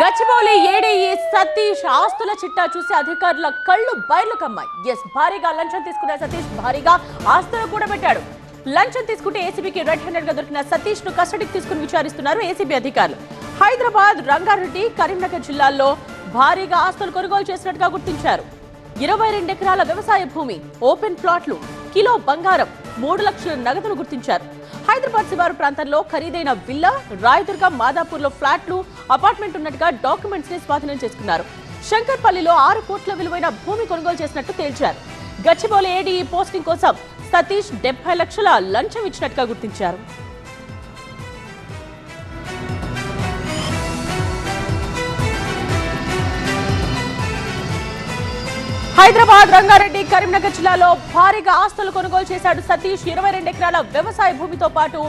Gachibowli ADE Satish ఆస్తుల చిట్టా చూసి అధికారుల కళ్ళు బయర్లు కమ్మాయి. ఎస్ భారీగా లంచం తీసుకున్న సతీష్ భారీగా ఆస్తులు కూడా పెట్టాడు. లంచం తీసుకుంటే ఏసీబీకి రెడ్ హ్యాండెడ్గా దొరికిన సతీష్ను కస్టడీకి తీసుకుని విచారిస్తున్నారు ఏసీబీ అధికారులు. హైదరాబాద్ రంగారెడ్డి కరీంనగర్ జిల్లాల్లో భారీగా ఆస్తులు కొనుగోలు చేసినట్టుగా గుర్తించారు. ఇరవై రెండు ఎకరాల వ్యవసాయ భూమి ఓపెన్ ప్లాట్లు కిలో బంగారం మూడు లక్షల నగదును గుర్తించారు. హైదరాబాద్ శివారు ప్రాంతంలో ఖరీదైన విల్లా రాయదుర్గ మాదాపూర్లో ఫ్లాట్లు అపార్ట్మెంట్ ఉన్నట్టుగా డాక్యుమెంట్స్ని స్వాధీనం చేసుకున్నారు. శంకర్పల్లిలో ఆరు కోట్ల విలువైన భూమి కొనుగోలు చేసినట్టు తేల్చారు. గచ్చిబౌలి ఏడీ పోస్టింగ్ కోసం సతీష్ డెబ్బై లక్షల లంచం ఇచ్చినట్టుగా గుర్తించారు. హైదరాబాద్ రంగారెడ్డి కరీంనగర్ జిల్లాలో భారీగా ఆస్తులు కొనుగోలు చేశాడు సతీష్. ఇరవై రెండు ఎకరాల వ్యవసాయ భూమితో పాటు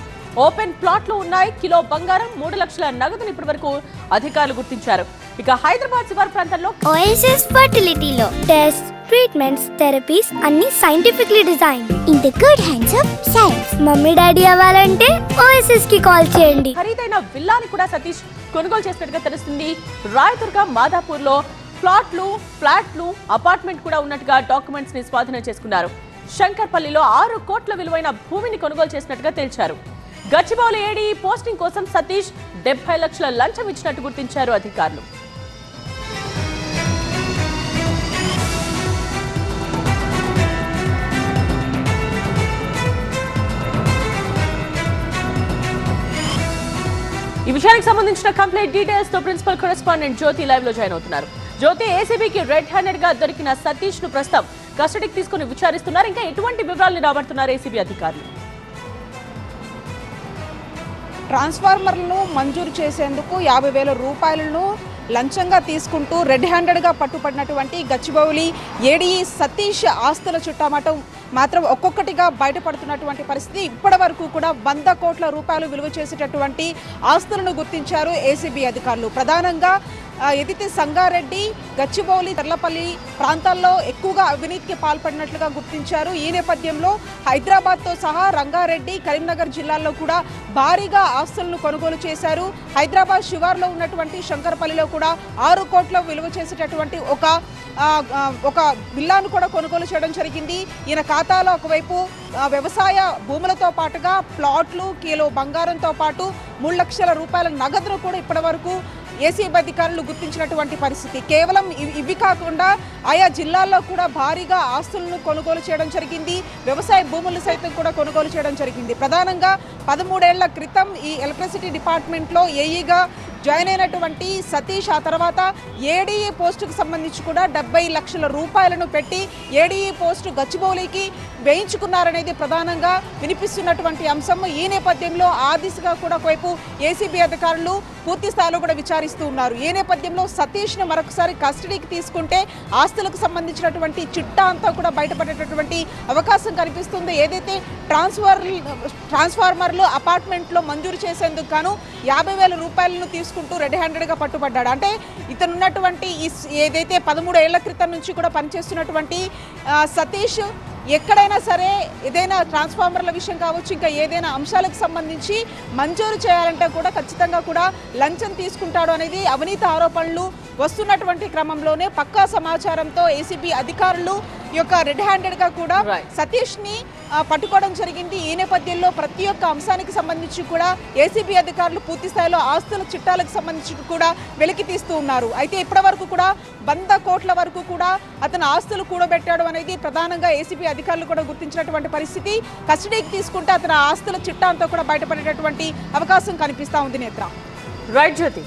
ఓపెన్ ప్లాట్లు ఉన్నాయి. కిలో బంగారం మూడు లక్షల నగదును ఇప్పటి వరకు అధికారులు గుర్తించారు. ఇక హైదరాబాద్ శివారు ప్రాంతంలో ఓఎస్ఎస్ ఫర్టిలిటీలో టెస్ట్ ట్రీట్మెంట్స్ థెరపీస్ అన్ని scientifically design in the good hands of science mummy daddy అవ్వాలంటే ఓఎస్ఎస్కి కాల్ చేయండి. ఖరీదైన విల్లాని కూడా సతీష్ కొనుగోలు చేసినట్టుగా తెలుస్తుంది. రాయదుర్గ మాదాపూర్లో ప్లాట్లు ఫ్లాట్లు అపార్ట్మెంట్ కూడా ఉన్నట్టుగా డాక్యుమెంట్స్ని స్వాధీనం చేసుకున్నారు. శంకర్పల్లిలో ఆరు కోట్ల విలువైన భూమిని కొనుగోలు చేసినట్టుగా తేల్చారు. గచ్చిబౌలి ఏడీ పోస్టింగ్ కోసం సతీష్ డెబ్బై లక్షల లంచం ఇచ్చినట్టు గుర్తించారు అధికారులు. ఈ విషయానికి సంబంధించిన కంప్లీట్ డీటెయిల్స్తో ప్రిన్సిపల్ కరెస్పాండెంట్ జ్యోతి లైవ్లో జాయిన్ అవుతున్నారు. జ్యోతి ఏసీబీకి రెడ్ హ్యాండెడ్గా దొరికిన సతీష్ను ప్రస్తుతం కస్టడీకి తీసుకుని విచారిస్తున్నారు. ఇంకా ఎటువంటి వివరాలను రాబడుతున్నారు ఏసీబీ అధికారులు? ట్రాన్స్ఫార్మర్లను మంజూరు చేసేందుకు యాభై వేల రూపాయలను లంచంగా తీసుకుంటూ రెడ్ హ్యాండెడ్గా పట్టుపడినటువంటి గచ్చిబౌలి ఏడీ సతీష్ ఆస్తుల చుట్టామటం మాత్రం ఒక్కొక్కటిగా బయటపడుతున్నటువంటి పరిస్థితి. ఇప్పటి వరకు కూడా వంద కోట్ల రూపాయలు విలువ చేసేటటువంటి ఆస్తులను గుర్తించారు ఏసీబీ అధికారులు. ప్రధానంగా ఎదితే సంగారెడ్డి గచ్చిబౌలి తర్లపల్లి ప్రాంతాల్లో ఎక్కువగా అవినీతికి పాల్పడినట్లుగా గుర్తించారు. ఈ నేపథ్యంలో హైదరాబాద్తో సహా రంగారెడ్డి కరీంనగర్ జిల్లాల్లో కూడా భారీగా ఆస్తులను కొనుగోలు చేశారు. హైదరాబాద్ శివార్లో ఉన్నటువంటి శంకరపల్లిలో కూడా ఆరు కోట్ల విలువ చేసేటటువంటి ఒక ఒక బిల్లాను కూడా కొనుగోలు చేయడం జరిగింది. ఈయన ఖాతాలో ఒకవైపు వ్యవసాయ భూములతో పాటుగా ప్లాట్లు కిలో బంగారంతో పాటు మూడు లక్షల రూపాయల నగదును కూడా ఇప్పటివరకు ఏసీబీ అధికారులు గుర్తించినటువంటి పరిస్థితి. కేవలం ఇవి కాకుండా ఆయా జిల్లాల్లో కూడా భారీగా ఆస్తులను కొనుగోలు చేయడం జరిగింది. వ్యవసాయ భూములు సైతం కూడా కొనుగోలు చేయడం జరిగింది. ప్రధానంగా పదమూడేళ్ళ క్రితం ఈ ఎలక్ట్రిసిటీ డిపార్ట్మెంట్లో ఏఈగా జాయిన్ అయినటువంటి సతీష్ ఆ తర్వాత ఏడీఈ పోస్టుకు సంబంధించి కూడా డెబ్బై లక్షల రూపాయలను పెట్టి ఏడీఈ పోస్టు గచ్చిబౌలికి వేయించుకున్నారనేది ప్రధానంగా వినిపిస్తున్నటువంటి అంశం. ఈ నేపథ్యంలో ఆ దిశగా కూడా ఒకవైపు ఏసీబీ అధికారులు పూర్తి స్థాయిలో కూడా విచారిస్తూ ఉన్నారు. ఈ నేపథ్యంలో సతీష్ను మరొకసారి కస్టడీకి తీసుకుంటే ఆస్తులకు సంబంధించినటువంటి చిట్టా అంతా కూడా బయటపడేటటువంటి అవకాశం కనిపిస్తుంది. ఏదైతే ట్రాన్స్ఫర్ ట్రాన్స్ఫార్మర్లు అపార్ట్మెంట్లో మంజూరు చేసేందుకు గాను యాభై వేల రూపాయలను తీసుకుంటూ రెడ్ హ్యాండెడ్గా పట్టుబడ్డాడు అంటే ఇతను ఉన్నటువంటి ఈ ఏదైతే పదమూడు ఏళ్ళ క్రితం నుంచి కూడా పనిచేస్తున్నటువంటి సతీష్ ఎక్కడైనా సరే ఏదైనా ట్రాన్స్ఫార్మర్ల విషయం కావచ్చు ఇంకా ఏదైనా అంశాలకు సంబంధించి మంజూరు చేయాలంటే కూడా ఖచ్చితంగా కూడా లంచం తీసుకుంటాడు అనేది అవినీతి ఆరోపణలు వస్తున్నటువంటి క్రమంలోనే పక్కా సమాచారంతో ఏసీబీ అధికారులు యొక్క రెడ్ హ్యాండెడ్గా కూడా Right. పట్టుకోవడం జరిగింది. ఈ నేపథ్యంలో ప్రతి ఒక్క అంశానికి సంబంధించి కూడా ఏసీబీ అధికారులు పూర్తి స్థాయిలో ఆస్తుల చిట్టాలకు సంబంధించి కూడా వెలికి తీస్తూ ఉన్నారు. అయితే ఇప్పటి వరకు కూడా వంద కోట్ల వరకు కూడా అతను ఆస్తులు కూడబెట్టాడు అనేది ప్రధానంగా ఏసీబీ అధికారులు కూడా గుర్తించినటువంటి పరిస్థితి. కస్టడీకి తీసుకుంటే అతని ఆస్తుల చిట్టా అంతా కూడా బయటపడేటటువంటి అవకాశం కనిపిస్తూ ఉంది నేత్ర. రైట్ జ్యోతి.